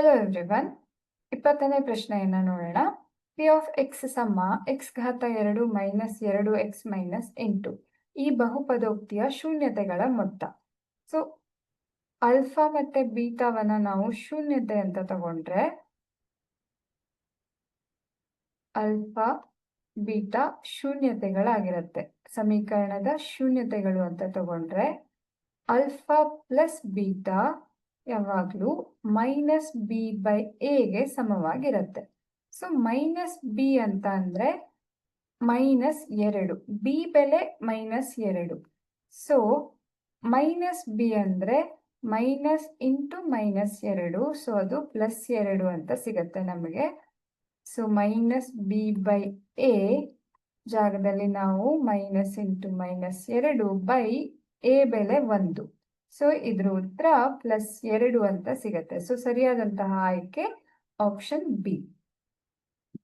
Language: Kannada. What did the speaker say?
ಹಲೋ ಎವ್ರಿವನ್ ಇಪ್ಪತ್ತನೇ ಪ್ರಶ್ನೆಯನ್ನ ನೋಡೋಣ. ಪಿ ಆಫ್ ಎಕ್ಸ್ ಸಮ ಎಕ್ಸ್ ಘಾತ ಎರಡು ಮೈನಸ್ ಎರಡು ಎಕ್ಸ್ ಮೈನಸ್ ಎಂಟು. ಈ ಬಹುಪದೋಕ್ತಿಯ ಶೂನ್ಯತೆಗಳ ಮೊತ್ತ. ಸೊ ಅಲ್ಫಾ ಮತ್ತೆ ಬೀಟಾವನ್ನ ನಾವು ಶೂನ್ಯತೆ ಅಂತ ತಗೊಂಡ್ರೆ ಅಲ್ಫಾ ಬೀಟಾ ಶೂನ್ಯತೆಗಳಾಗಿರುತ್ತೆ. ಸಮೀಕರಣದ ಶೂನ್ಯತೆಗಳು ಅಂತ ತಗೊಂಡ್ರೆ ಅಲ್ಫಾ ಪ್ಲಸ್ ಬೀಟಾ ಯಾವಾಗಲೂ ಮೈನಸ್ ಬಿ ಬೈ ಎಗೆ ಸಮವಾಗಿರುತ್ತೆ. ಸೊ ಮೈನಸ್ ಬಿ ಅಂತ ಅಂದರೆ ಮೈನಸ್ ಎರಡು. ಬಿ ಬೆಲೆ ಮೈನಸ್ ಎರಡು. ಸೊ ಮೈನಸ್ ಬಿ ಅಂದ್ರೆ ಮೈನಸ್ ಇಂಟು ಮೈನಸ್ ಎರಡು. ಸೊ ಅದು ಪ್ಲಸ್ ಎರಡು ಅಂತ ಸಿಗತ್ತೆ ನಮಗೆ. So minus B by A ಜಾಗದಲ್ಲಿ ನಾವು ಮೈನಸ್ ಇಂಟು ಮೈನಸ್ ಎರಡು ಬೈ ಎ ಬೆಲೆ ಒಂದು. ಸೊ ಇದ್ರ ಉತ್ತರ ಪ್ಲಸ್ ಎರಡು ಅಂತ ಸಿಗತ್ತೆ. ಸೊ ಸರಿಯಾದಂತಹ ಆಯ್ಕೆ ಆಪ್ಷನ್ ಬಿ